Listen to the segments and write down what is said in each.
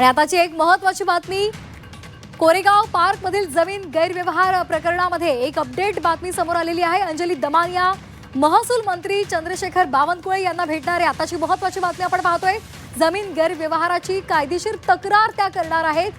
आणि आताची एक महत्वाची बातमी कोरेगाव पार्क मधील जमीन गैरव्यवहार प्रकरणामध्ये एक अपडेट बातमी समोर आलेली आहे. अंजली दमानिया महसूल मंत्री चंद्रशेखर बावनकुळे यांना भेटणारे आताची महत्वाची बातमी आपण पाहतोय. जमीन गैरव्यवहाराची कायदेशीर तक्रार त्या करणार आहेत.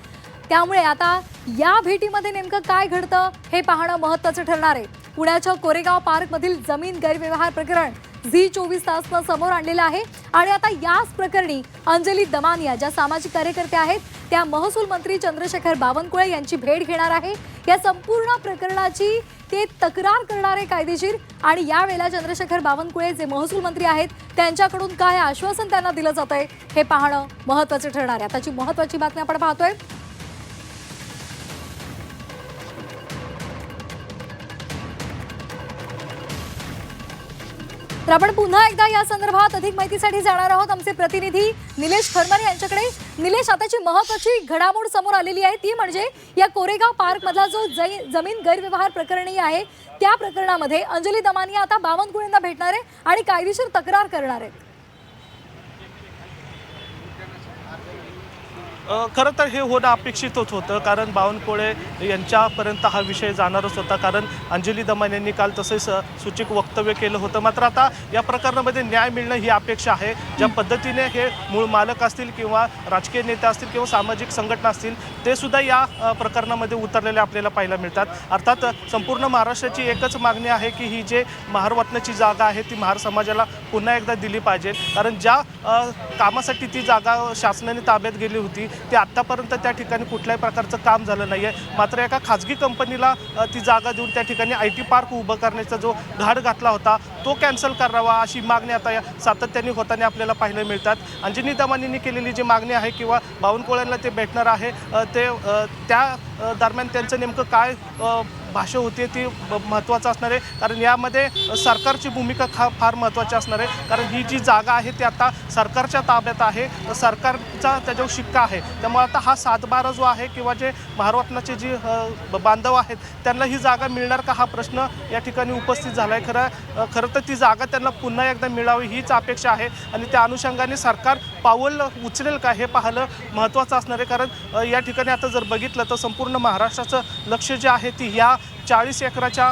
त्यामुळे आता या भेटीमध्ये नेमकं काय घडतं हे पाहणं महत्वाचं ठरणार आहे. पुण्याच्या कोरेगाव पार्क मधील जमीन गैरव्यवहार प्रकरण झी चोवीस तासनं समोर आणलेलं आहे. आणि आता याच प्रकरणी अंजली दमानिया ज्या सामाजिक कार्यकर्त्या आहेत त्या महसूल मंत्री चंद्रशेखर बावनकुळे यांची भेट घेणार आहे. या संपूर्ण प्रकरणाची ते तक्रार करणारे कायदेशीर. आणि यावेळेला चंद्रशेखर बावनकुळे जे महसूल मंत्री आहेत त्यांच्याकडून काय आश्वासन त्यांना दिलं जात आहे हे पाहणं महत्वाचं ठरणार आहे. आताची महत्वाची बातमी आपण पाहतोय. तर आपण पुन्हा एकदा या संदर्भात अधिक माहितीसाठी जाणार आहोत. आमचे प्रतिनिधी निलेश खरमारे यांच्याकडे. निलेश आताची महत्वाची घडामोड समोर आलेली आहे. ती म्हणजे या कोरेगाव पार्क मधला जो जै- जमीन गैरव्यवहार प्रकरणी आहे त्या प्रकरणामध्ये अंजली दमानिया आता बावनकुळेंना भेटणार आहे आणि कायदेशीर तक्रार करणार आहे. खरं तर हे होणं अपेक्षितच होतं कारण बावनकुळे यांच्यापर्यंत हा विषय जाणारच होता. कारण अंजली दमान यांनी काल तसेच सूचक वक्तव्य केलं होतं. मात्र आता या प्रकरणामध्ये न्याय मिळणं ही अपेक्षा आहे. ज्या पद्धतीने हे मूळ मालक असतील किंवा राजकीय नेते असतील किंवा सामाजिक संघटना असतील ते सुद्धा या प्रकरणामध्ये उतरलेले आपल्याला पाहायला मिळतात. अर्थात संपूर्ण महाराष्ट्राची एकच मागणी आहे की ही जे महारवतनाची जागा आहे ती महार समाजाला पुन्हा एकदा दिली पाहिजे. कारण ज्या कामासाठी ती जागा शासनाने ताब्यात गेली होती ती आत्तापर्यंत त्या ठिकाणी कुठल्याही प्रकारचं काम झालं नाही आहे मात्र एका खाजगी कंपनीला ती जागा देऊन त्या ठिकाणी आय टी पार्क उभं करण्याचा जो घाट घातला होता तो कॅन्सल करावा अशी मागणी आता या सातत्याने होताना आपल्याला पाहायला मिळतात. अंजनी दमानींनी केलेली जी मागणी आहे किंवा बावनकुळ्यांना ते भेटणार आहे ते त्या दरम्यान त्यांचं नेमकं काय भाषा होती ती ब- महत्त्वाचं असणार आहे. कारण यामध्ये सरकारची भूमिका खा फार महत्त्वाची असणार आहे. कारण ही जी जागा आहे ती आता सरकारच्या ताब्यात आहे. सरकारचा त्याच्यावर शिक्का आहे. त्यामुळे आता हा सातबारा जो आहे किंवा जे महारत्नाचे जी बांधव आहेत त्यांना ही जागा मिळणार का हा प्रश्न या ठिकाणी उपस्थित झाला आहे खरं खरं तर ती जागा त्यांना पुन्हा एकदा मिळावी हीच अपेक्षा आहे. आणि त्या अनुषंगाने सरकार पाऊल उचलेल का हे पाहणं महत्त्वाचं असणार आहे. कारण या ठिकाणी आता जर बघितलं तर संपूर्ण महाराष्ट्राचं लक्ष जे आहे ती ह्या चाळीस एकराच्या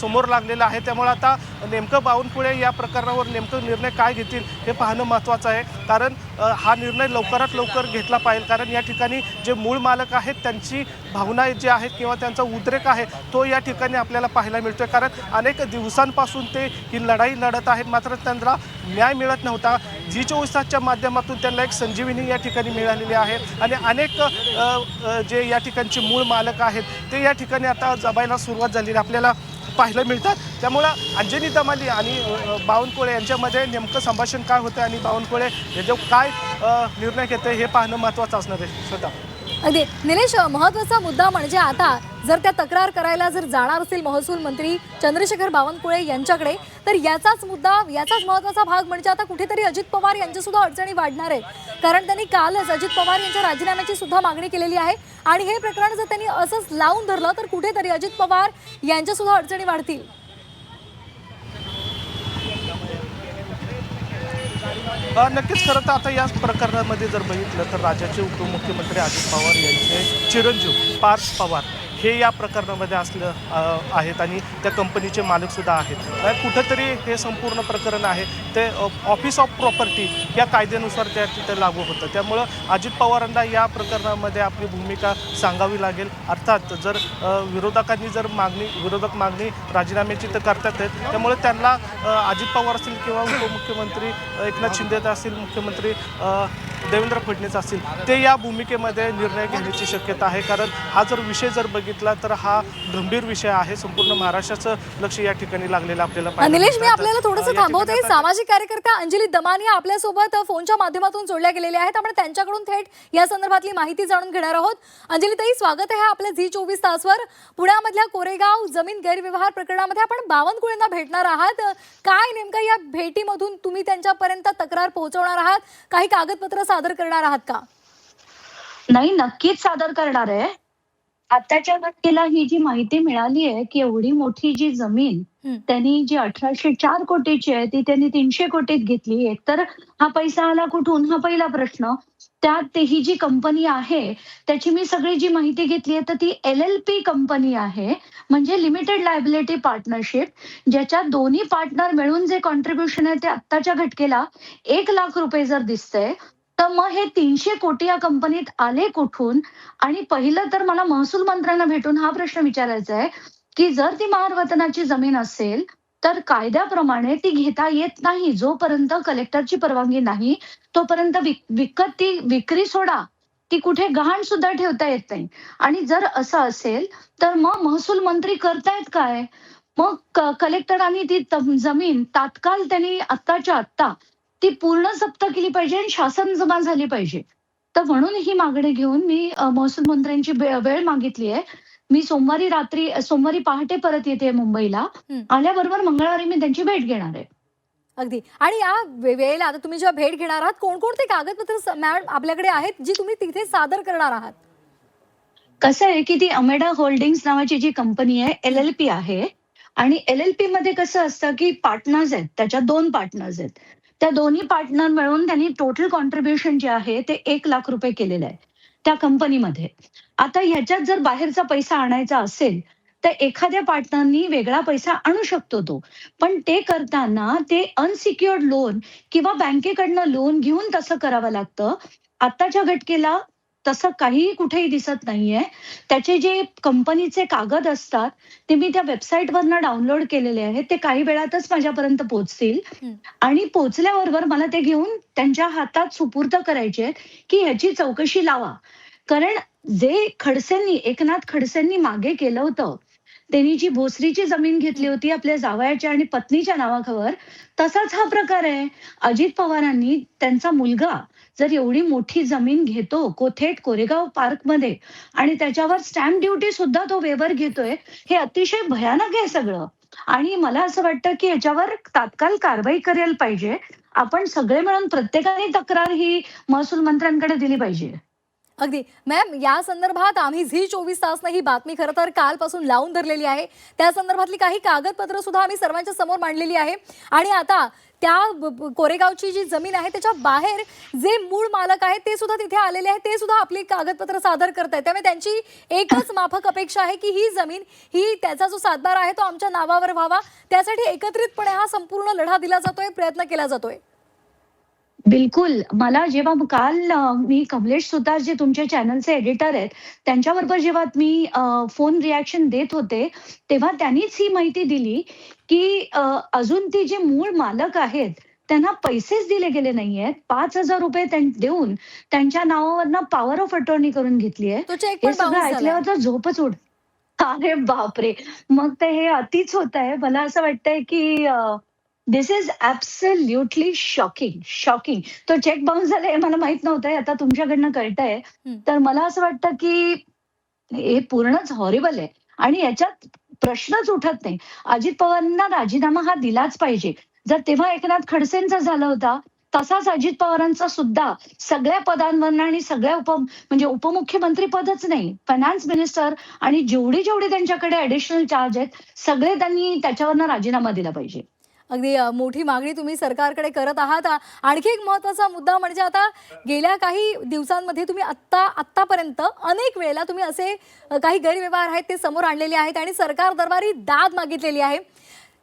समोर लागलेलं आहे. त्यामुळे आता नेमकं बावनकुळे या प्रकरणावर नेमकं निर्णय काय घेतील हे पाहणं महत्त्वाचं आहे. कारण हा निर्णय लवकरात लवकर घेतला पाहिजे. कारण या ठिकाणी जे मूळ मालक आहेत त्यांची भावना जी आहेत किंवा त्यांचा उद्रेक आहे तो या ठिकाणी आपल्याला पाहायला मिळतो आहे कारण अनेक दिवसांपासून ते ही लढाई लढत आहेत. मात्र त्यांना न्याय मिळत नव्हता. जी चोवीस तासच्या माध्यमातून त्यांना एक संजीवनी या ठिकाणी मिळालेली आहे. आणि अनेक जे या ठिकाणचे मूळ मालक आहेत ते या ठिकाणी आता जबायला सुरुवात झालेली आपल्याला पाहायला मिळतात. त्यामुळं अंजनी दमाली आणि बावनकुळे यांच्यामध्ये नेमकं संभाषण काय होतं आणि बावनकुळे याच्या काय निर्णय घेते हे पाहणं महत्त्वाचं असणार आहे. स्वतः अगदी. निलेश महत्त्वाचा मुद्दा म्हणजे आता जर त्या तक्रार करायला जर जाणार असेल महसूल मंत्री चंद्रशेखर बावनकुळे यांच्याकडे तर याचाच मुद्दा याचाच महत्त्वाचा भाग म्हणजे आता कुठेतरी अजित पवार यांच्या सुद्धा अडचणी वाढणार आहेत कारण त्यांनी कालच अजित पवार यांच्या राजीनाम्याची सुद्धा मागणी केलेली आहे. आणि हे प्रकरण जर त्यांनी असंच लावून धरलं तर कुठेतरी अजित पवार यांच्या सुद्धा अडचणी वाढतील. नक्कीच खरं तर आता या प्रकरणामध्ये जर बघितलं तर राज्याचे उपमुख्यमंत्री अजित पवार यांचे चिरंजीव पार्थ पवार. हे या प्रकरणामध्ये असलं आहेत आणि त्या कंपनीचे मालकसुद्धा आहेत. कुठंतरी हे संपूर्ण प्रकरण आहे. ते ऑफिस ऑफ प्रॉपर्टी या कायद्यानुसार त्या तिथे लागू होतं. त्यामुळं अजित पवारांना या प्रकरणामध्ये आपली भूमिका सांगावी लागेल. अर्थात जर विरोधकांनी जर मागणी विरोधक मागणी राजीनाम्याची तर करतात आहेत त्यामुळे त्यांना अजित पवार असतील किंवा उपमुख्यमंत्री एकनाथ शिंदे असतील मुख्यमंत्री देवेंद्र फडणवीस असतील ते या भूमिकेमध्ये निर्णय घेण्याची शक्यता आहे. कारण हा जर विषय जर बघितला तर हा गंभीर विषय आहे. संपूर्ण महाराष्ट्राचं लक्ष या ठिकाणी लागलेलं आपल्याला निलेश मी. आपल्याला थोडंसं थांबवते. सामाजिक कार्यकर्ता अंजली दमानिया आपल्यासोबत फोनच्या माध्यमातून जोडल्या गेलेल्या आहेत. आपण त्यांच्याकडून थेट या संदर्भातली माहिती जाणून घेणार आहोत. अंजली ताई स्वागत आहे आपल्या झी चोवीस तासवर. पुण्यामधल्या कोरेगाव जमीन गैरव्यवहार प्रकरणामध्ये आपण बावनकुळेंना भेटणार आहात. काय नेमकं या भेटीमधून तुम्ही त्यांच्यापर्यंत तक्रार पोहोचवणार आहात? काही कागदपत्र सादर करणार आहात का? नाही नक्कीच सादर करणार आहे. आताच्या घटनेला ही जी माहिती मिळाली आहे की एवढी मोठी जी जमीन. त्यांनी जी अठराशे चार कोटीची आहे ती त्यांनी तीनशे कोटीत घेतली. एकतर हा पैसा आला कुठून? हा पहिला प्रश्न. त्यात ही जी कंपनी आहे त्याची मी सगळी जी माहिती घेतली आहे तर ती एल एल पी कंपनी आहे म्हणजे लिमिटेड लायबिलिटी पार्टनरशिप ज्याच्यात दोन्ही पार्टनर मिळून जे कॉन्ट्रीब्युशन आहे ते आत्ताच्या घटकेला एक लाख रुपये जर दिसतंय तर मग हे तीनशे कोटी या कंपनीत आले कुठून? आणि पहिलं तर मला महसूल मंत्र्यांना भेटून हा प्रश्न विचारायचा आहे की जर ती महारवतनाची जमीन असेल तर कायद्याप्रमाणे ती घेता येत नाही. जोपर्यंत कलेक्टरची परवानगी नाही तोपर्यंत विकत ती विक्री सोडा. ती कुठे गहाण सुद्धा ठेवता येत नाही. आणि जर असं असेल तर मग महसूल मंत्री करतायत काय? मग कलेक्टरांनी ती जमीन तात्काळ त्यांनी आत्ताच्या आत्ता ती पूर्ण जप्त केली पाहिजे आणि शासन जमा झाली पाहिजे. तर म्हणून ही मागणी घेऊन मी महसूल मंत्र्यांची वेळ मागितली आहे. मी सोमवारी रात्री सोमवारी पहाटे परत येते मुंबईला. आल्याबरोबर मंगळवारी मी त्यांची भेट घेणार आहे. अगदी. आणि या वेळेला आता तुम्ही जेव्हा भेट घेणार आहात कोणकोणते कागदपत्र मॅडम आपल्याकडे आहेत जी तुम्ही तिथे सादर करणार आहात? कसं आहे की ती अमेडा होल्डिंग्स नावाची जी कंपनी आहे एल एल पी आहे. आणि एल एल पी मध्ये कसं असतं की पार्टनर्स आहेत त्याच्यात दोन पार्टनर्स आहेत. त्या दोन्ही पार्टनर मिळून त्यांनी टोटल कॉन्ट्रीब्युशन जे आहे ते एक लाख रुपये केलेलं आहे त्या कंपनीमध्ये आता ह्याच्यात जर बाहेरचा पैसा आणायचा असेल तर एखाद्या पार्टनरनी वेगळा पैसा आणू शकतो तो. पण ते करताना ते अनसिक्युअर्ड लोन किंवा बँकेकडनं लोन घेऊन तसं करावं लागतं. आताच्या घटकेला तसं काहीही कुठेही दिसत नाहीये. त्याचे जे कंपनीचे कागद असतात ते मी त्या वेबसाईटवरनं डाउनलोड केलेले आहेत. ते काही वेळातच माझ्यापर्यंत पोहोचतील. आणि पोहोचल्याबरोबर मला ते घेऊन त्यांच्या हातात सुपूर्द करायचे आहेत की ह्याची चौकशी लावा. कारण जे खडसेंनी एकनाथ खडसेंनी मागे केलं होतं त्यांनी जी भोसरीची जमीन घेतली होती आपल्या जावयाच्या आणि पत्नीच्या नावावर तसाच हा प्रकार आहे. अजित पवारांनी त्यांचा मुलगा जर एवढी मोठी जमीन घेतो कोथेट कोरेगाव पार्कमध्ये आणि त्याच्यावर स्टॅम्प ड्युटी सुद्धा तो वेवर घेतोय हे अतिशय भयानक आहे सगळं. आणि मला असं वाटतं की याच्यावर तात्काळ कारवाई करायला पाहिजे. आपण सगळे मिळून प्रत्येकाने तक्रार ही महसूल मंत्र्यांकडे दिली पाहिजे. अगदी. मॅम या संदर्भात आम्ही झी चोवीस तासनं ही बातमी खरं तर कालपासून लावून धरलेली आहे. त्या संदर्भातली काही कागदपत्र सुद्धा आम्ही सर्वांच्या समोर मांडलेली आहे. आणि आता त्या कोरेगावची जी जमीन आहे त्याच्या बाहेर जे मूळ मालक आहेत ते सुद्धा तिथे आलेले आहेत. ते सुद्धा आपली कागदपत्र सादर करत आहेत. त्यामुळे त्यांची एकच माफक अपेक्षा आहे की ही जमीन ही त्याचा जो सातबारा आहे तो आमच्या नावावर व्हावा. त्यासाठी एकत्रितपणे हा संपूर्ण लढा दिला जातोय प्रयत्न केला जातोय. बिलकुल. मला जेव्हा काल मी कमलेश सुतार जे तुमच्या चॅनलचे एडिटर आहेत त्यांच्याबरोबर जेव्हा मी फोन रिॲक्शन देत होते तेव्हा त्यांनीच ही माहिती दिली की अजून ती जे मूळ मालक आहेत त्यांना पैसेच दिले गेले नाहीयेत. पाच हजार रुपये देऊन त्यांच्या नावावरनं पॉवर ऑफ अटॉर्नी करून घेतली आहे. हे सगळं. ऐकल्यावर तर झोपच उड अरे बापरे. मग ते हे अतिच होत आहे. मला असं वाटतंय की this is absolutely shocking shocking तो चेक बाउन्स झाला हे मला माहीत नव्हतं आता तुमच्याकडनं कळतंय. तर मला असं वाटतं की हे पूर्णच हॉरिबल आहे. आणि याच्यात प्रश्नच उठत नाही. अजित पवारांना राजीनामा हा दिलाच पाहिजे. जर तेव्हा एकनाथ खडसेंचा झाला होता तसाच अजित पवारांचा सुद्धा. सगळ्या पदांवर आणि सगळ्या उप म्हणजे उपमुख्यमंत्री पदच नाही. फायनान्स मिनिस्टर आणि जेवढी जेवढी त्यांच्याकडे ऍडिशनल चार्ज आहेत सगळे त्यांनी त्याच्यावरनं राजीनामा दिला पाहिजे. अगदी मोठी मागणी तुम्ही सरकारकडे करत आहात. आणखी एक महत्त्वाचा मुद्दा म्हणजे आता गेल्या काही दिवसांमध्ये तुम्ही आत्ता आत्तापर्यंत अनेक वेळेला तुम्ही असे काही गैरव्यवहार आहेत ते समोर आणलेले आहेत आणि सरकार दरबारी दाद मागितलेली आहे.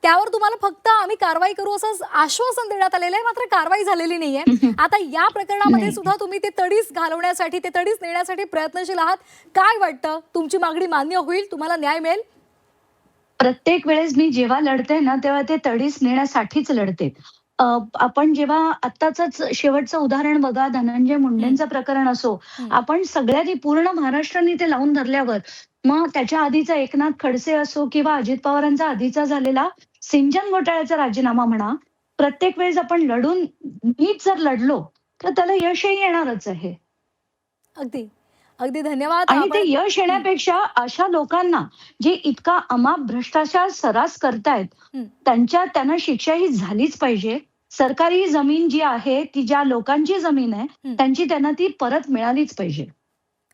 त्यावर तुम्हाला फक्त आम्ही कारवाई करू असं आश्वासन देण्यात आलेलं आहे मात्र कारवाई झालेली नाहीये. आता या प्रकरणामध्ये. सुद्धा तुम्ही ते तडीस घालवण्यासाठी ते तडीस नेण्यासाठी प्रयत्नशील आहात. काय वाटतं? तुमची मागणी मान्य होईल? तुम्हाला न्याय मिळेल? प्रत्येक वेळेस मी जेव्हा लढते ना तेव्हा ते तडीस नेण्यासाठीच लढते. आपण जेव्हा आत्ताच शेवटचं उदाहरण बघा धनंजय मुंडेंचं प्रकरण असो. आपण सगळ्यांनी पूर्ण महाराष्ट्राने ते लावून धरल्यावर मग त्याच्या आधीचा एकनाथ खडसे असो किंवा अजित पवारांचा आधीचा झालेला सिंचन घोटाळ्याचा राजीनामा म्हणा प्रत्येक वेळेस आपण लढून नीट जर लढलो तर त्याला यशही येणारच आहे. अगदी. अगदी धन्यवाद आणि ते यश येण्यापेक्षा अशा लोकांना जे इतका अमाप भ्रष्टाचार सरास करतायत. त्यांच्या त्यांना शिक्षा ही झालीच पाहिजे सरकारी जमीन जी आहे ती ज्या लोकांची जमीन आहे. त्यांची त्यांना ती परत मिळालीच पाहिजे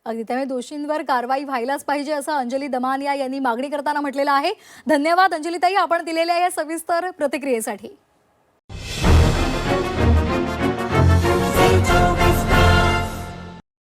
अगदी त्यामुळे दोषींवर कारवाई व्हायलाच पाहिजे असं अंजली दमानिया यांनी मागणी करताना म्हटलेलं आहे धन्यवाद अंजलीताई आपण दिलेल्या या सविस्तर प्रतिक्रियेसाठी